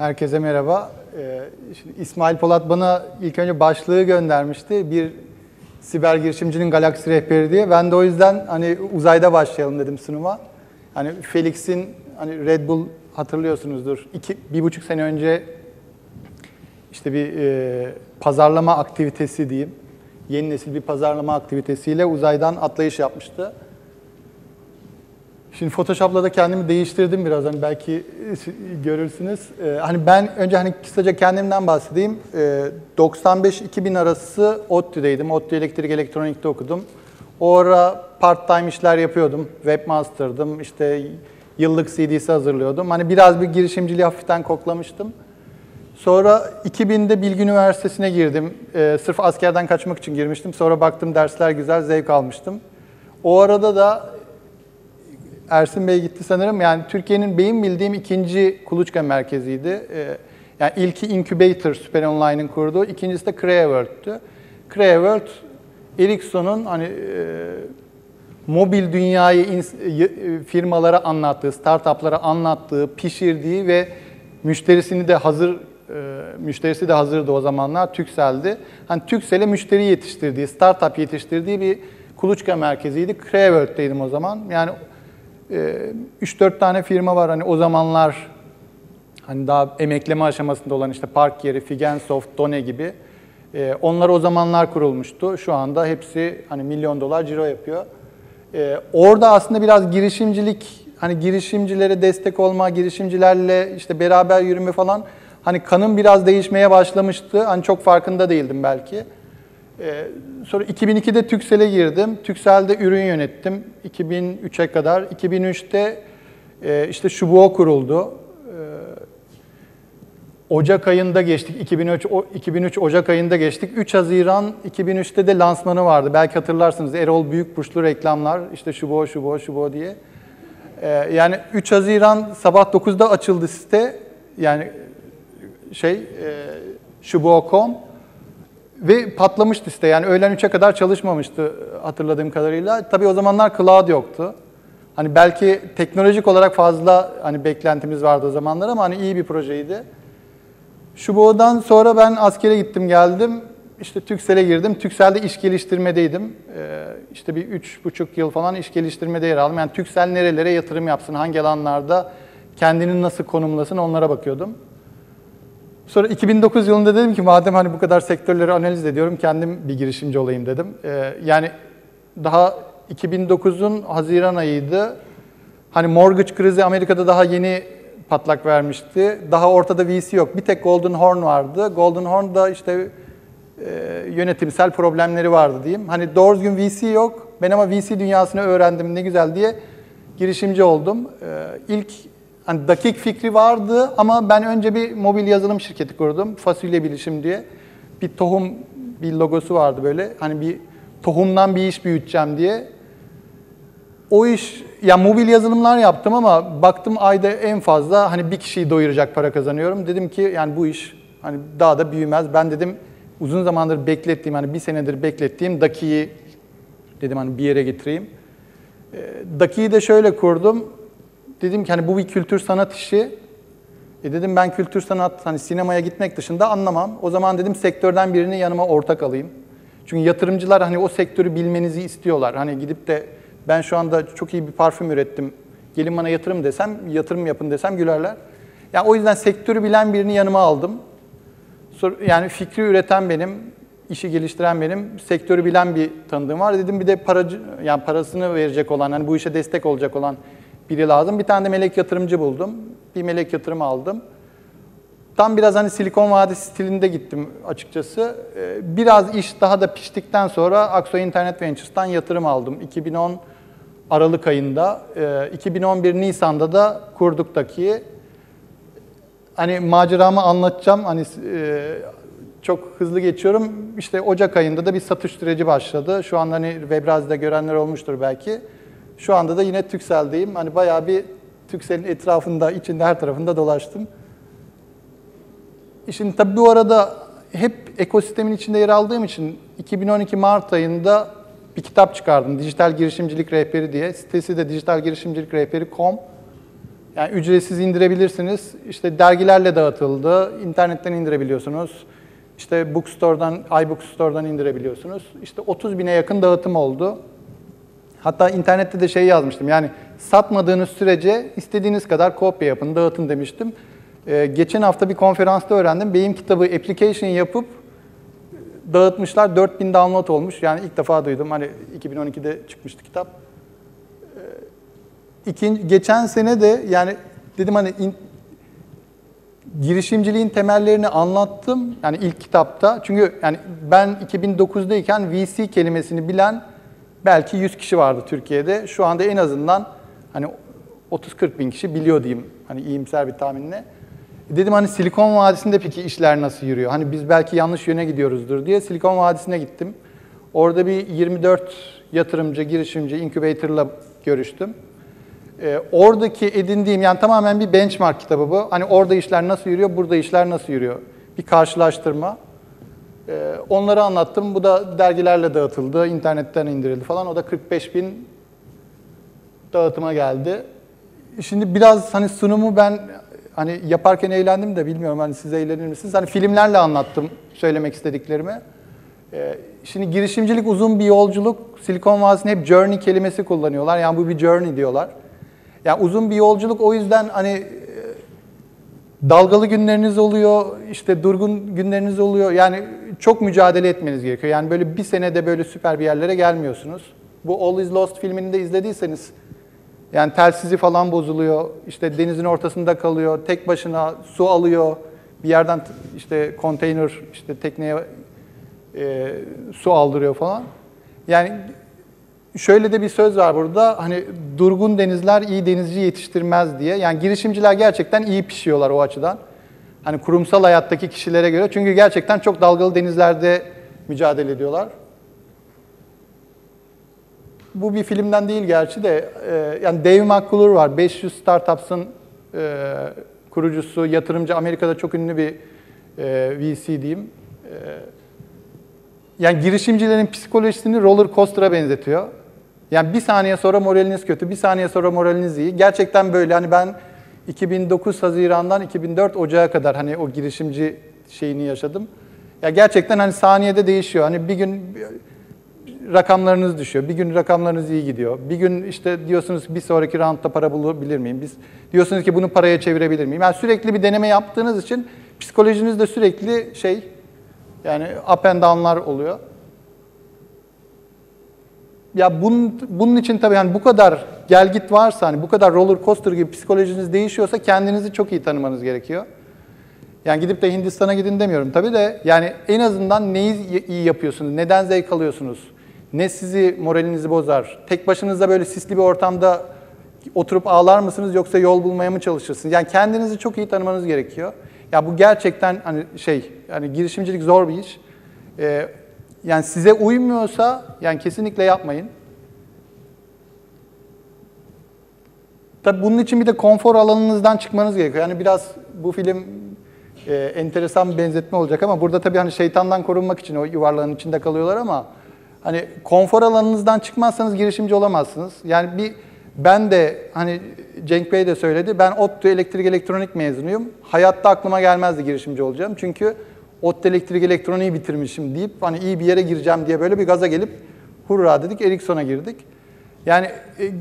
Herkese merhaba. Ee, şimdi İsmail Polat bana ilk önce başlığı göndermişti. Bir siber girişimcinin galaksi rehberi diye. Ben de o yüzden hani uzayda başlayalım dedim sunuma. Hani Felix'in hani Red Bull hatırlıyorsunuzdur. İki, bir buçuk sene önce işte bir e, pazarlama aktivitesi diyeyim. Yeni nesil bir pazarlama aktivitesiyle uzaydan atlayış yapmıştı. Şimdi Photoshop'la da kendimi değiştirdim biraz hani belki görürsünüz. Ee, hani ben önce hani kısaca kendimden bahsedeyim. Ee, 95-2000 arası ODTÜ'deydim. ODTÜ Elektrik Elektronik'te okudum. O ara part-time işler yapıyordum. Webmaster'dım. İşte yıllık CD'si hazırlıyordum. Hani biraz bir girişimciliği hafiften koklamıştım. Sonra 2000'de Bilgi Üniversitesi'ne girdim. Ee, sırf askerden kaçmak için girmiştim. Sonra baktım dersler güzel, zevk almıştım. O arada da Ersin Bey gitti sanırım. Yani Türkiye'nin benim bildiğim ikinci kuluçka merkeziydi. Ee, yani ilki Incubator, Süper Online'ın kurduğu, ikincisi de Creaworld'tü. Creaworld, Ericsson'un hani e, mobil dünyayı e, firmalara anlattığı, startuplara anlattığı, pişirdiği ve müşterisini de hazır e, müşterisi de hazırdı o zamanlar Türkcell'di. Hani Türkcell'e müşteri yetiştirdiği, startup yetiştirdiği bir kuluçka merkeziydi. Creaworld'deydim o zaman. Yani 3-4 ee, tane firma var hani o zamanlar hani daha emekleme aşamasında olan işte Park Yeri, Figensoft, Done gibi. Ee, onlar o zamanlar kurulmuştu. Şu anda hepsi hani milyon dolar ciro yapıyor. Ee, orada aslında biraz girişimcilik, hani girişimcilere destek olma, girişimcilerle işte beraber yürüme falan hani kanım biraz değişmeye başlamıştı. Hani çok farkında değildim belki. Ee, sonra 2002'de Türksel'e girdim. Türksel'de ürün yönettim 2003'e kadar. 2003'te e, işte Şubo kuruldu. Ee, Ocak ayında geçtik. 2003, 2003 Ocak ayında geçtik. 3 Haziran 2003'te de lansmanı vardı. Belki hatırlarsınız. Erol Büyükburçlu reklamlar. İşte Şubo, Şubo, Şubo diye. Ee, yani 3 Haziran sabah 9'da açıldı site. Yani şey e, Şubo.com. Ve patlamıştı işte yani öğlen 3'e kadar çalışmamıştı hatırladığım kadarıyla. Tabii o zamanlar cloud yoktu. Hani belki teknolojik olarak fazla hani beklentimiz vardı o zamanlar ama hani iyi bir projeydi. Şubo'dan sonra ben askere gittim geldim. İşte Türksel'e girdim. Türksel'de iş geliştirmedeydim. Ee, işte bir üç buçuk yıl falan iş geliştirmede yer aldım. Yani Türksel nerelere yatırım yapsın, hangi alanlarda kendini nasıl konumlasın onlara bakıyordum. Sonra 2009 yılında dedim ki madem hani bu kadar sektörleri analiz ediyorum kendim bir girişimci olayım dedim. Ee, yani daha 2009'un Haziran ayıydı. Hani mortgage krizi Amerika'da daha yeni patlak vermişti. Daha ortada VC yok. Bir tek Golden Horn vardı. Golden Horn da işte e, yönetimsel problemleri vardı diyeyim. Hani doğru düzgün VC yok. Ben ama VC dünyasını öğrendim ne güzel diye girişimci oldum. Ee, ilk hani dakik fikri vardı ama ben önce bir mobil yazılım şirketi kurdum. Fasulye Bilişim diye. Bir tohum, bir logosu vardı böyle. Hani bir tohumdan bir iş büyüteceğim diye. O iş, ya mobil yazılımlar yaptım ama baktım ayda en fazla hani bir kişiyi doyuracak para kazanıyorum. Dedim ki yani bu iş hani daha da büyümez. Ben dedim uzun zamandır beklettiğim hani bir senedir beklettiğim Daki'yi dedim hani bir yere getireyim. Daki'yi de şöyle kurdum dedim ki hani bu bir kültür sanat işi. E dedim ben kültür sanat hani sinemaya gitmek dışında anlamam. O zaman dedim sektörden birini yanıma ortak alayım. Çünkü yatırımcılar hani o sektörü bilmenizi istiyorlar. Hani gidip de ben şu anda çok iyi bir parfüm ürettim. Gelin bana yatırım desem, yatırım yapın desem gülerler. Yani o yüzden sektörü bilen birini yanıma aldım. Yani fikri üreten benim, işi geliştiren benim, sektörü bilen bir tanıdığım var. Dedim bir de paracı, yani parasını verecek olan, hani bu işe destek olacak olan biri lazım. Bir tane de melek yatırımcı buldum. Bir melek yatırım aldım. Tam biraz hani Silikon Vadisi stilinde gittim açıkçası. Ee, biraz iş daha da piştikten sonra Aksoy Internet Ventures'tan yatırım aldım. 2010 Aralık ayında. 2011 ee, Nisan'da da kurduk Daki'yi. Hani maceramı anlatacağım. Hani e, çok hızlı geçiyorum. İşte Ocak ayında da bir satış süreci başladı. Şu anda hani Webrazi'de görenler olmuştur belki. Şu anda da yine Türksel'deyim. Hani bayağı bir Türksel'in etrafında, içinde her tarafında dolaştım. Şimdi tabii bu arada hep ekosistemin içinde yer aldığım için 2012 Mart ayında bir kitap çıkardım. Dijital Girişimcilik Rehberi diye. Sitesi de Dijital Girişimcilik Rehberi.com. Yani ücretsiz indirebilirsiniz. İşte dergilerle dağıtıldı. İnternetten indirebiliyorsunuz. İşte Bookstore'dan, iBookstore'dan indirebiliyorsunuz. İşte 30 bine yakın dağıtım oldu. Hatta internette de şey yazmıştım. Yani satmadığınız sürece istediğiniz kadar kopya yapın, dağıtın demiştim. Ee, geçen hafta bir konferansta öğrendim. Benim kitabı application yapıp dağıtmışlar. 4000 download olmuş. Yani ilk defa duydum. Hani 2012'de çıkmıştı kitap. Ee, ikinci, geçen sene de yani dedim hani in, girişimciliğin temellerini anlattım. Yani ilk kitapta. Çünkü yani ben 2009'dayken VC kelimesini bilen belki 100 kişi vardı Türkiye'de. Şu anda en azından hani 30-40 bin kişi biliyor diyeyim. Hani iyimser bir tahminle. Dedim hani Silikon Vadisi'nde peki işler nasıl yürüyor? Hani biz belki yanlış yöne gidiyoruzdur diye Silikon Vadisi'ne gittim. Orada bir 24 yatırımcı, girişimci, incubator'la görüştüm. Ee, oradaki edindiğim, yani tamamen bir benchmark kitabı bu. Hani orada işler nasıl yürüyor, burada işler nasıl yürüyor? Bir karşılaştırma. Ee, onları anlattım. Bu da dergilerle dağıtıldı, internetten indirildi falan. O da 45 bin dağıtıma geldi. Şimdi biraz hani sunumu ben hani yaparken eğlendim de bilmiyorum hani siz eğlenir misiniz? Hani filmlerle anlattım söylemek istediklerimi. Ee, şimdi girişimcilik uzun bir yolculuk. Silikon Vadisi'nde hep journey kelimesi kullanıyorlar. Yani bu bir journey diyorlar. Yani uzun bir yolculuk o yüzden hani e, dalgalı günleriniz oluyor, işte durgun günleriniz oluyor. Yani çok mücadele etmeniz gerekiyor. Yani böyle bir senede böyle süper bir yerlere gelmiyorsunuz. Bu All Is Lost filmini de izlediyseniz yani telsizi falan bozuluyor, işte denizin ortasında kalıyor, tek başına su alıyor, bir yerden işte konteyner, işte tekneye e, su aldırıyor falan. Yani şöyle de bir söz var burada, hani durgun denizler iyi denizci yetiştirmez diye. Yani girişimciler gerçekten iyi pişiyorlar o açıdan. Hani kurumsal hayattaki kişilere göre. Çünkü gerçekten çok dalgalı denizlerde mücadele ediyorlar. Bu bir filmden değil gerçi de. E, yani Dave McClure var. 500 Startups'ın e, kurucusu, yatırımcı. Amerika'da çok ünlü bir e, VC diyeyim. Yani girişimcilerin psikolojisini roller coaster'a benzetiyor. Yani bir saniye sonra moraliniz kötü, bir saniye sonra moraliniz iyi. Gerçekten böyle. Hani ben 2009 Haziran'dan 2004 Ocağı kadar hani o girişimci şeyini yaşadım. Ya gerçekten hani saniyede değişiyor. Hani bir gün rakamlarınız düşüyor. Bir gün rakamlarınız iyi gidiyor. Bir gün işte diyorsunuz bir sonraki roundda para bulabilir miyim? Biz diyorsunuz ki bunu paraya çevirebilir miyim? Yani sürekli bir deneme yaptığınız için psikolojiniz de sürekli şey yani up and down'lar oluyor. Ya bunun, bunun için tabii yani bu kadar gel git varsa hani bu kadar roller coaster gibi psikolojiniz değişiyorsa kendinizi çok iyi tanımanız gerekiyor. Yani gidip de Hindistan'a gidin demiyorum tabii de yani en azından neyi iyi yapıyorsunuz, neden zevk alıyorsunuz, ne sizi moralinizi bozar, tek başınıza böyle sisli bir ortamda oturup ağlar mısınız yoksa yol bulmaya mı çalışırsınız? Yani kendinizi çok iyi tanımanız gerekiyor. Ya bu gerçekten hani şey, yani girişimcilik zor bir iş. Ee, yani size uymuyorsa yani kesinlikle yapmayın. Tabii bunun için bir de konfor alanınızdan çıkmanız gerekiyor. Yani biraz bu film e, enteresan bir benzetme olacak ama burada tabii hani şeytandan korunmak için o yuvarlağın içinde kalıyorlar ama hani konfor alanınızdan çıkmazsanız girişimci olamazsınız. Yani bir ben de hani Cenk Bey de söyledi. Ben ODTÜ elektrik elektronik mezunuyum. Hayatta aklıma gelmezdi girişimci olacağım. Çünkü ODTÜ elektrik elektroniği bitirmişim deyip hani iyi bir yere gireceğim diye böyle bir gaza gelip hurra dedik Ericsson'a girdik. Yani e,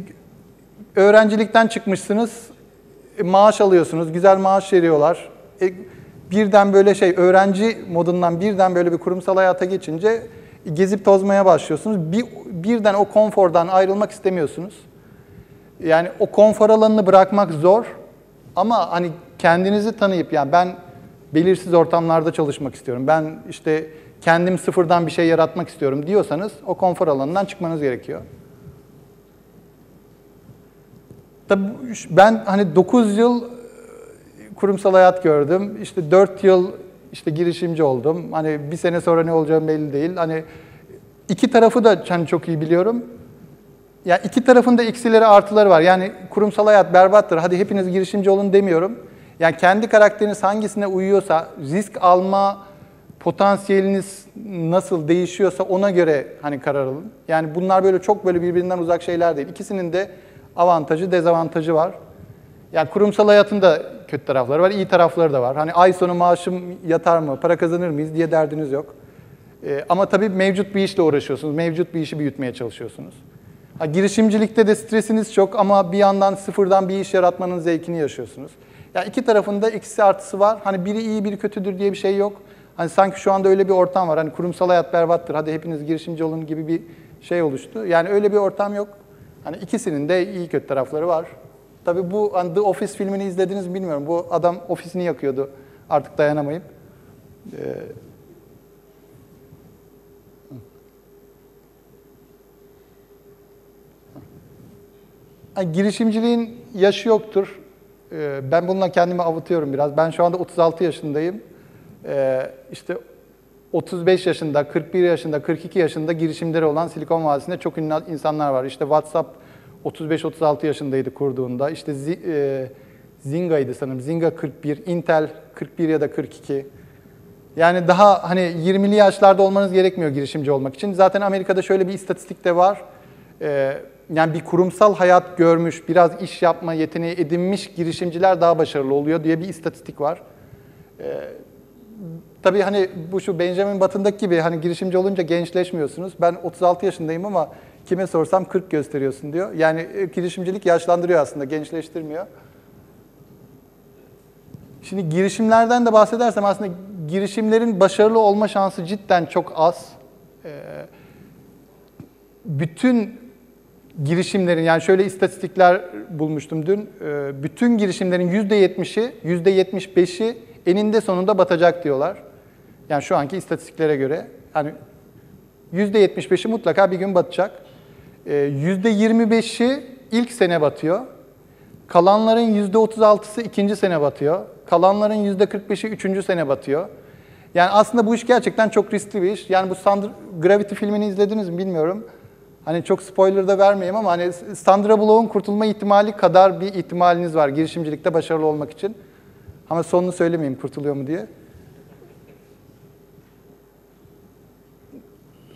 öğrencilikten çıkmışsınız, e, maaş alıyorsunuz, güzel maaş veriyorlar. E, birden böyle şey öğrenci modundan birden böyle bir kurumsal hayata geçince gezip tozmaya başlıyorsunuz. Bir, birden o konfordan ayrılmak istemiyorsunuz. Yani o konfor alanını bırakmak zor ama hani kendinizi tanıyıp yani ben belirsiz ortamlarda çalışmak istiyorum. Ben işte kendim sıfırdan bir şey yaratmak istiyorum diyorsanız o konfor alanından çıkmanız gerekiyor. Tabii ben hani 9 yıl kurumsal hayat gördüm. İşte 4 yıl işte girişimci oldum. Hani bir sene sonra ne olacağım belli değil. Hani iki tarafı da hani çok iyi biliyorum. Ya iki tarafın da eksileri artıları var. Yani kurumsal hayat berbattır. Hadi hepiniz girişimci olun demiyorum. Yani kendi karakteriniz hangisine uyuyorsa, risk alma potansiyeliniz nasıl değişiyorsa ona göre hani karar alın. Yani bunlar böyle çok böyle birbirinden uzak şeyler değil. İkisinin de avantajı, dezavantajı var. Yani kurumsal hayatın da kötü tarafları var, iyi tarafları da var. Hani ay sonu maaşım yatar mı, para kazanır mıyız diye derdiniz yok. Ee, ama tabii mevcut bir işle uğraşıyorsunuz, mevcut bir işi büyütmeye çalışıyorsunuz. Girişimcilikte de stresiniz çok ama bir yandan sıfırdan bir iş yaratmanın zevkini yaşıyorsunuz. Yani iki tarafında eksi artısı var. Hani biri iyi, biri kötüdür diye bir şey yok. Hani sanki şu anda öyle bir ortam var. Hani kurumsal hayat berbattır, hadi hepiniz girişimci olun gibi bir şey oluştu. Yani öyle bir ortam yok. Hani ikisinin de iyi kötü tarafları var. Tabii bu hani The Office filmini izlediniz mi bilmiyorum. Bu adam ofisini yakıyordu artık dayanamayıp. Ee, Yani girişimciliğin yaşı yoktur. Ee, Ben bununla kendimi avutuyorum biraz. Ben şu anda 36 yaşındayım. Ee, İşte 35 yaşında, 41 yaşında, 42 yaşında girişimleri olan Silikon Vadisi'nde çok ünlü insanlar var. İşte WhatsApp 35-36 yaşındaydı kurduğunda. İşte e, Zinga'ydı sanırım. Zinga 41, Intel 41 ya da 42. Yani daha hani 20'li yaşlarda olmanız gerekmiyor girişimci olmak için. Zaten Amerika'da şöyle bir istatistik de var. Ee, yani bir kurumsal hayat görmüş, biraz iş yapma yeteneği edinmiş girişimciler daha başarılı oluyor diye bir istatistik var. Ee, tabii hani bu şu Benjamin Button'daki gibi hani girişimci olunca gençleşmiyorsunuz. Ben 36 yaşındayım ama kime sorsam 40 gösteriyorsun diyor. Yani e, girişimcilik yaşlandırıyor aslında, gençleştirmiyor. Şimdi girişimlerden de bahsedersem aslında girişimlerin başarılı olma şansı cidden çok az. Ee, bütün girişimlerin yani şöyle istatistikler bulmuştum dün. Ee, bütün girişimlerin %70'i, %75'i eninde sonunda batacak diyorlar. Yani şu anki istatistiklere göre. Yani %75'i mutlaka bir gün batacak. Ee, %25'i ilk sene batıyor. Kalanların %36'sı ikinci sene batıyor. Kalanların %45'i üçüncü sene batıyor. Yani aslında bu iş gerçekten çok riskli bir iş. Yani bu Sandra, Gravity filmini izlediniz mi bilmiyorum. Hani çok spoiler da vermeyeyim ama hani Sandra Bullock'un kurtulma ihtimali kadar bir ihtimaliniz var girişimcilikte başarılı olmak için. Ama sonunu söylemeyeyim kurtuluyor mu diye.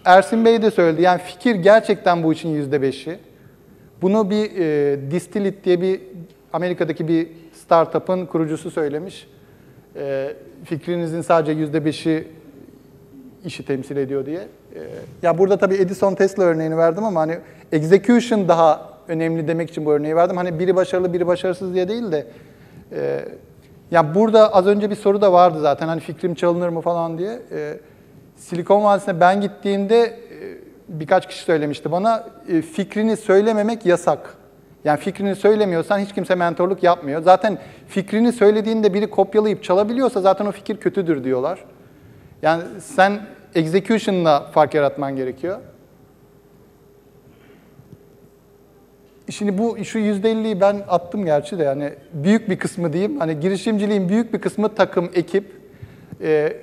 Ersin Bey de söyledi. Yani fikir gerçekten bu için yüzde beşi. Bunu bir e, Distillit diye bir Amerika'daki bir startup'ın kurucusu söylemiş. E, fikrinizin sadece yüzde beşi işi temsil ediyor diye. E, ya burada tabii Edison Tesla örneğini verdim ama hani execution daha önemli demek için bu örneği verdim. Hani biri başarılı biri başarısız diye değil de e, ya burada az önce bir soru da vardı zaten hani fikrim çalınır mı falan diye. E, Silikon Vadisi'ne ben gittiğimde e, birkaç kişi söylemişti bana fikrini söylememek yasak. Yani fikrini söylemiyorsan hiç kimse mentorluk yapmıyor. Zaten fikrini söylediğinde biri kopyalayıp çalabiliyorsa zaten o fikir kötüdür diyorlar. Yani sen execution'la fark yaratman gerekiyor. Şimdi bu şu %50'yi ben attım gerçi de yani büyük bir kısmı diyeyim. Hani girişimciliğin büyük bir kısmı takım, ekip. Ee,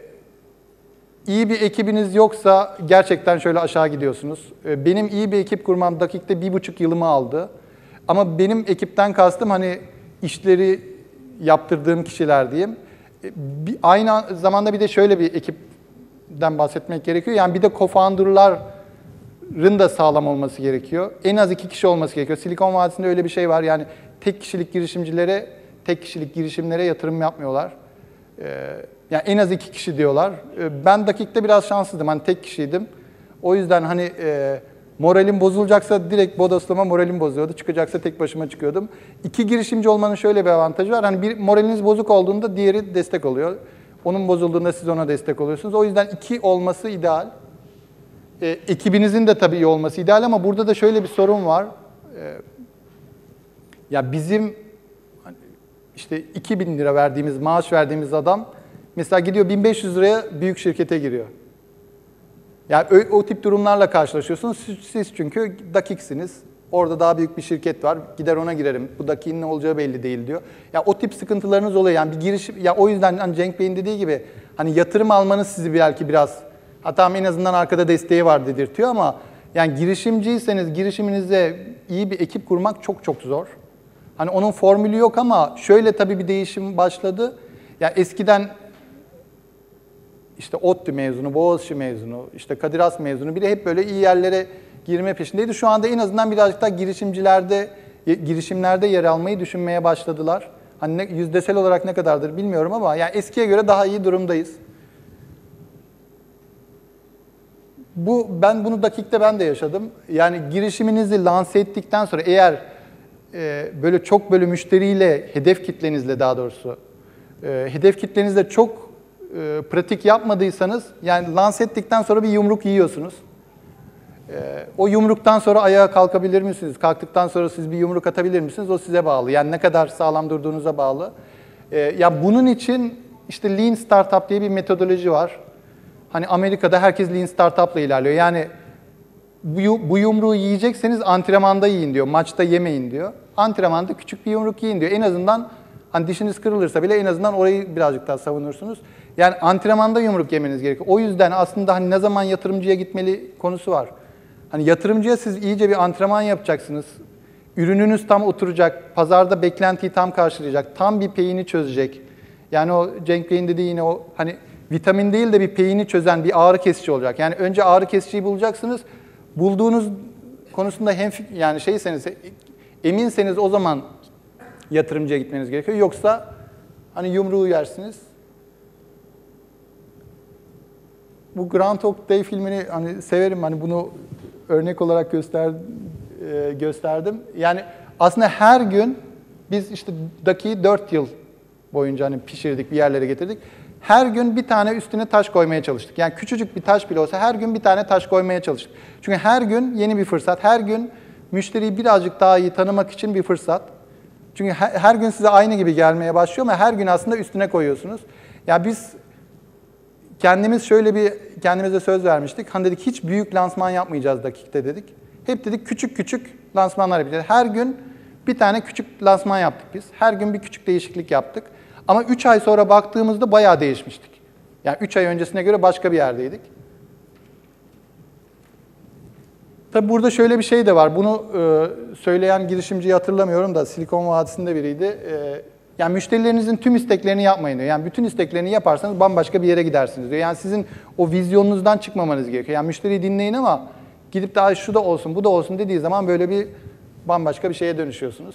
iyi bir ekibiniz yoksa gerçekten şöyle aşağı gidiyorsunuz. Ee, benim iyi bir ekip kurmam dakikte bir buçuk yılımı aldı. Ama benim ekipten kastım hani işleri yaptırdığım kişiler diyeyim. Ee, bir, aynı zamanda bir de şöyle bir ekipten bahsetmek gerekiyor. Yani bir de co-founder'ların da sağlam olması gerekiyor. En az iki kişi olması gerekiyor. Silikon Vadisi'nde öyle bir şey var. Yani tek kişilik girişimcilere, tek kişilik girişimlere yatırım yapmıyorlar. Ee, yani en az iki kişi diyorlar. Ee, ben dakikte biraz şanssızdım. Hani tek kişiydim. O yüzden hani e, moralim bozulacaksa direkt bodoslama moralim bozuyordu. Çıkacaksa tek başıma çıkıyordum. İki girişimci olmanın şöyle bir avantajı var. Hani bir moraliniz bozuk olduğunda diğeri destek oluyor. Onun bozulduğunda siz ona destek oluyorsunuz. O yüzden iki olması ideal. E, ekibinizin de tabii iyi olması ideal ama burada da şöyle bir sorun var. E, ya bizim hani işte 2000 lira verdiğimiz, maaş verdiğimiz adam mesela gidiyor 1500 liraya büyük şirkete giriyor. Yani o, o tip durumlarla karşılaşıyorsunuz. Siz, siz çünkü dakiksiniz. Orada daha büyük bir şirket var. Gider ona girerim. Bu dakikin ne olacağı belli değil diyor. Ya o tip sıkıntılarınız oluyor. Yani bir giriş ya o yüzden hani Cenk Bey'in dediği gibi hani yatırım almanız sizi belki biraz hatta en azından arkada desteği var dedirtiyor ama yani girişimciyseniz girişiminizde iyi bir ekip kurmak çok çok zor. Hani onun formülü yok ama şöyle tabii bir değişim başladı. Ya eskiden işte ODTÜ mezunu, Boğaziçi mezunu, işte Kadir Has mezunu biri hep böyle iyi yerlere girme peşindeydi. Şu anda en azından birazcık daha girişimcilerde ye- girişimlerde yer almayı düşünmeye başladılar. Hani ne, yüzdesel olarak ne kadardır bilmiyorum ama yani eskiye göre daha iyi durumdayız. Bu ben bunu dakikte ben de yaşadım. Yani girişiminizi lanse ettikten sonra eğer e, böyle çok böyle müşteriyle hedef kitlenizle daha doğrusu e, hedef kitlenizle çok e, pratik yapmadıysanız yani lanse ettikten sonra bir yumruk yiyorsunuz. E, o yumruktan sonra ayağa kalkabilir misiniz? Kalktıktan sonra siz bir yumruk atabilir misiniz? O size bağlı. Yani ne kadar sağlam durduğunuza bağlı. E, ya bunun için işte Lean Startup diye bir metodoloji var. Hani Amerika'da herkes Lean Startup'la ilerliyor. Yani bu, bu yumruğu yiyecekseniz antrenmanda yiyin diyor. Maçta yemeyin diyor. Antrenmanda küçük bir yumruk yiyin diyor. En azından hani dişiniz kırılırsa bile en azından orayı birazcık daha savunursunuz. Yani antrenmanda yumruk yemeniz gerekiyor. O yüzden aslında hani ne zaman yatırımcıya gitmeli konusu var. Hani yatırımcıya siz iyice bir antrenman yapacaksınız. Ürününüz tam oturacak, pazarda beklentiyi tam karşılayacak, tam bir peyini çözecek. Yani o Cenk Bey'in dediği yine o hani vitamin değil de bir peyini çözen bir ağrı kesici olacak. Yani önce ağrı kesiciyi bulacaksınız. Bulduğunuz konusunda hem yani şeyseniz eminseniz o zaman yatırımcıya gitmeniz gerekiyor. Yoksa hani yumruğu yersiniz. Bu Groundhog Day filmini hani severim. Hani bunu örnek olarak göster e, gösterdim. Yani aslında her gün biz işte dakiyi 4 yıl boyunca hani pişirdik, bir yerlere getirdik. Her gün bir tane üstüne taş koymaya çalıştık. Yani küçücük bir taş bile olsa her gün bir tane taş koymaya çalıştık. Çünkü her gün yeni bir fırsat. Her gün müşteriyi birazcık daha iyi tanımak için bir fırsat. Çünkü her, her gün size aynı gibi gelmeye başlıyor ama her gün aslında üstüne koyuyorsunuz. Ya biz kendimiz şöyle bir kendimize söz vermiştik. Hani dedik hiç büyük lansman yapmayacağız dakikte dedik. Hep dedik küçük küçük lansmanlar yapacağız. Her gün bir tane küçük lansman yaptık biz. Her gün bir küçük değişiklik yaptık. Ama 3 ay sonra baktığımızda bayağı değişmiştik. Yani 3 ay öncesine göre başka bir yerdeydik. Tabi burada şöyle bir şey de var. Bunu e, söyleyen girişimciyi hatırlamıyorum da Silikon Vadisi'nde biriydi. E, yani müşterilerinizin tüm isteklerini yapmayın diyor. Yani bütün isteklerini yaparsanız bambaşka bir yere gidersiniz diyor. Yani sizin o vizyonunuzdan çıkmamanız gerekiyor. Yani müşteriyi dinleyin ama gidip daha şu da olsun, bu da olsun dediği zaman böyle bir bambaşka bir şeye dönüşüyorsunuz.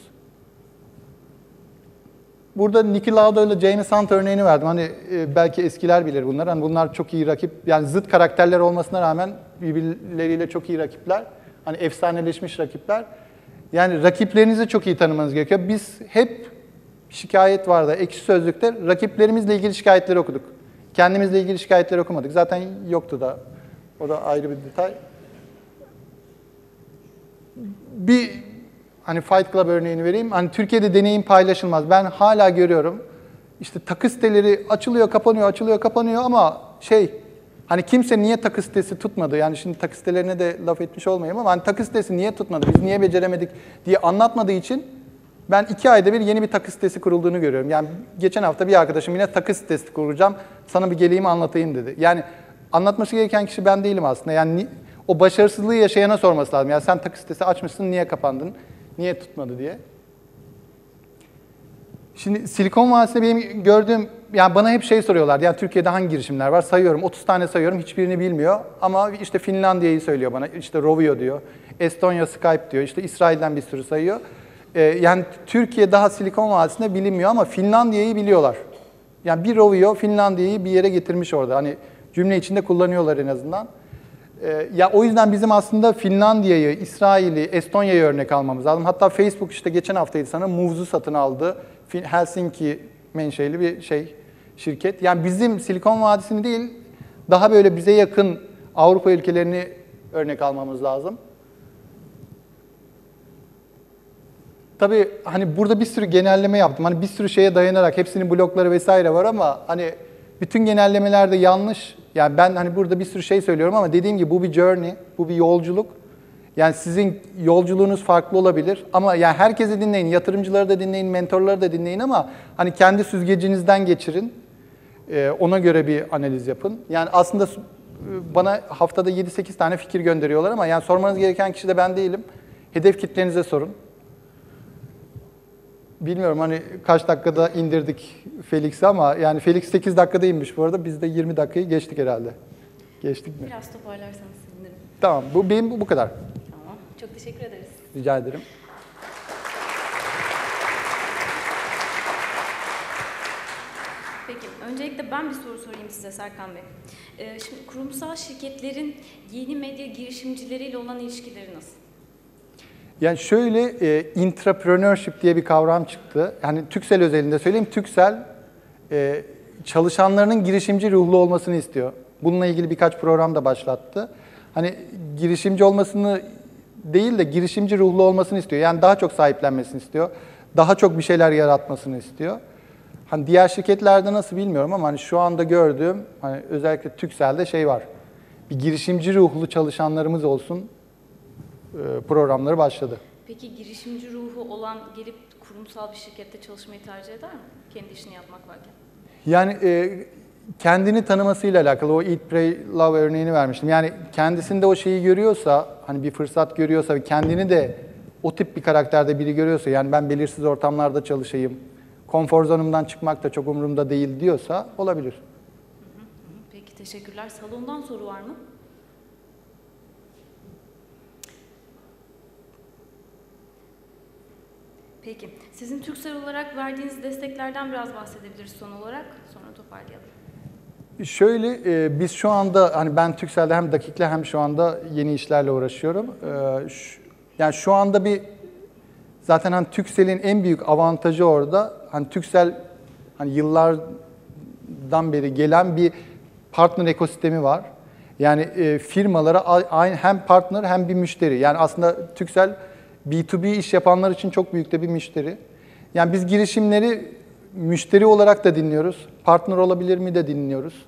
Burada Niki Lauda ile James Hunt örneğini verdim. Hani e, belki eskiler bilir bunlar. Hani bunlar çok iyi rakip. Yani zıt karakterler olmasına rağmen birbirleriyle çok iyi rakipler. Hani efsaneleşmiş rakipler. Yani rakiplerinizi çok iyi tanımanız gerekiyor. Biz hep şikayet vardı. Ekşi Sözlük'te rakiplerimizle ilgili şikayetleri okuduk. Kendimizle ilgili şikayetleri okumadık. Zaten yoktu da. O da ayrı bir detay. Bir hani Fight Club örneğini vereyim. Hani Türkiye'de deneyim paylaşılmaz. Ben hala görüyorum. İşte takı siteleri açılıyor, kapanıyor, açılıyor, kapanıyor ama şey hani kimse niye takı sitesi tutmadı? Yani şimdi takı sitelerine de laf etmiş olmayayım ama hani takı sitesi niye tutmadı? Biz niye beceremedik diye anlatmadığı için ben iki ayda bir yeni bir takı sitesi kurulduğunu görüyorum. Yani geçen hafta bir arkadaşım yine takı sitesi kuracağım, sana bir geleyim anlatayım dedi. Yani anlatması gereken kişi ben değilim aslında. Yani ni- o başarısızlığı yaşayana sorması lazım. Yani sen takı sitesi açmışsın, niye kapandın, niye tutmadı diye. Şimdi Silikon Vadisi'nde benim gördüğüm, yani bana hep şey soruyorlar. Yani Türkiye'de hangi girişimler var? Sayıyorum, 30 tane sayıyorum, hiçbirini bilmiyor. Ama işte Finlandiya'yı söylüyor bana, işte Rovio diyor, Estonya Skype diyor, işte İsrail'den bir sürü sayıyor. Ee, yani Türkiye daha Silikon Vadisi'nde bilinmiyor ama Finlandiya'yı biliyorlar. Yani bir Rovio Finlandiya'yı bir yere getirmiş orada. Hani cümle içinde kullanıyorlar en azından. Ee, ya o yüzden bizim aslında Finlandiya'yı, İsrail'i, Estonya'yı örnek almamız lazım. Hatta Facebook işte geçen haftaydı sana Move'u satın aldı. Helsinki menşeli bir şey şirket. Yani bizim Silikon Vadisi'ni değil, daha böyle bize yakın Avrupa ülkelerini örnek almamız lazım. Tabii hani burada bir sürü genelleme yaptım. Hani bir sürü şeye dayanarak hepsinin blokları vesaire var ama hani bütün genellemeler de yanlış. Yani ben hani burada bir sürü şey söylüyorum ama dediğim gibi bu bir journey, bu bir yolculuk. Yani sizin yolculuğunuz farklı olabilir ama yani herkesi dinleyin, yatırımcıları da dinleyin, mentorları da dinleyin ama hani kendi süzgecinizden geçirin. Ee, ona göre bir analiz yapın. Yani aslında bana haftada 7-8 tane fikir gönderiyorlar ama yani sormanız gereken kişi de ben değilim. Hedef kitlenize sorun bilmiyorum hani kaç dakikada indirdik Felix'i ama yani Felix 8 dakikada inmiş bu arada. Biz de 20 dakikayı geçtik herhalde. Geçtik mi? Biraz toparlarsanız sevinirim. Tamam. Bu benim bu kadar. Tamam. Çok teşekkür ederiz. Rica ederim. Peki. Öncelikle ben bir soru sorayım size Serkan Bey. Ee, şimdi kurumsal şirketlerin yeni medya girişimcileriyle olan ilişkileri nasıl? Yani şöyle e, intrapreneurship diye bir kavram çıktı. Yani Türksel özelinde söyleyeyim. Türksel e, çalışanlarının girişimci ruhlu olmasını istiyor. Bununla ilgili birkaç program da başlattı. Hani girişimci olmasını değil de girişimci ruhlu olmasını istiyor. Yani daha çok sahiplenmesini istiyor. Daha çok bir şeyler yaratmasını istiyor. Hani diğer şirketlerde nasıl bilmiyorum ama hani şu anda gördüğüm hani özellikle Türksel'de şey var. Bir girişimci ruhlu çalışanlarımız olsun programları başladı. Peki girişimci ruhu olan gelip kurumsal bir şirkette çalışmayı tercih eder mi? Kendi işini yapmak varken. Yani e, kendini tanımasıyla alakalı o Eat, Pray, Love örneğini vermiştim. Yani kendisinde o şeyi görüyorsa, hani bir fırsat görüyorsa ve kendini de o tip bir karakterde biri görüyorsa, yani ben belirsiz ortamlarda çalışayım, konfor zonumdan çıkmak da çok umurumda değil diyorsa olabilir. Peki teşekkürler. Salondan soru var mı? Peki. Sizin Türksel olarak verdiğiniz desteklerden biraz bahsedebiliriz son olarak. Sonra toparlayalım. Şöyle, e, biz şu anda, hani ben Türkcell'de hem dakikle hem şu anda yeni işlerle uğraşıyorum. E, şu- yani şu anda bir, zaten hani Türkcell'in en büyük avantajı orada, hani Türkcell hani yıllardan beri gelen bir partner ekosistemi var. Yani e, firmalara aynı hem partner hem bir müşteri. Yani aslında Türkcell B2B iş yapanlar için çok büyük de bir müşteri. Yani biz girişimleri müşteri olarak da dinliyoruz. Partner olabilir mi de dinliyoruz.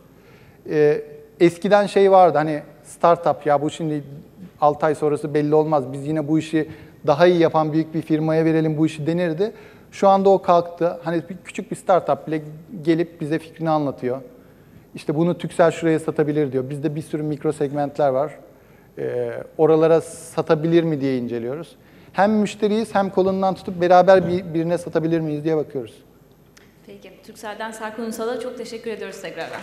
Ee, eskiden şey vardı hani startup ya bu şimdi 6 ay sonrası belli olmaz. Biz yine bu işi daha iyi yapan büyük bir firmaya verelim bu işi denirdi. Şu anda o kalktı. Hani küçük bir startup bile gelip bize fikrini anlatıyor. İşte bunu Türksel şuraya satabilir diyor. Bizde bir sürü mikro segmentler var. Ee, oralara satabilir mi diye inceliyoruz. Hem müşteriyiz hem kolundan tutup beraber bir, birine satabilir miyiz diye bakıyoruz. Peki. Türksel'den Serkan Ünsal'a çok teşekkür ediyoruz tekrardan.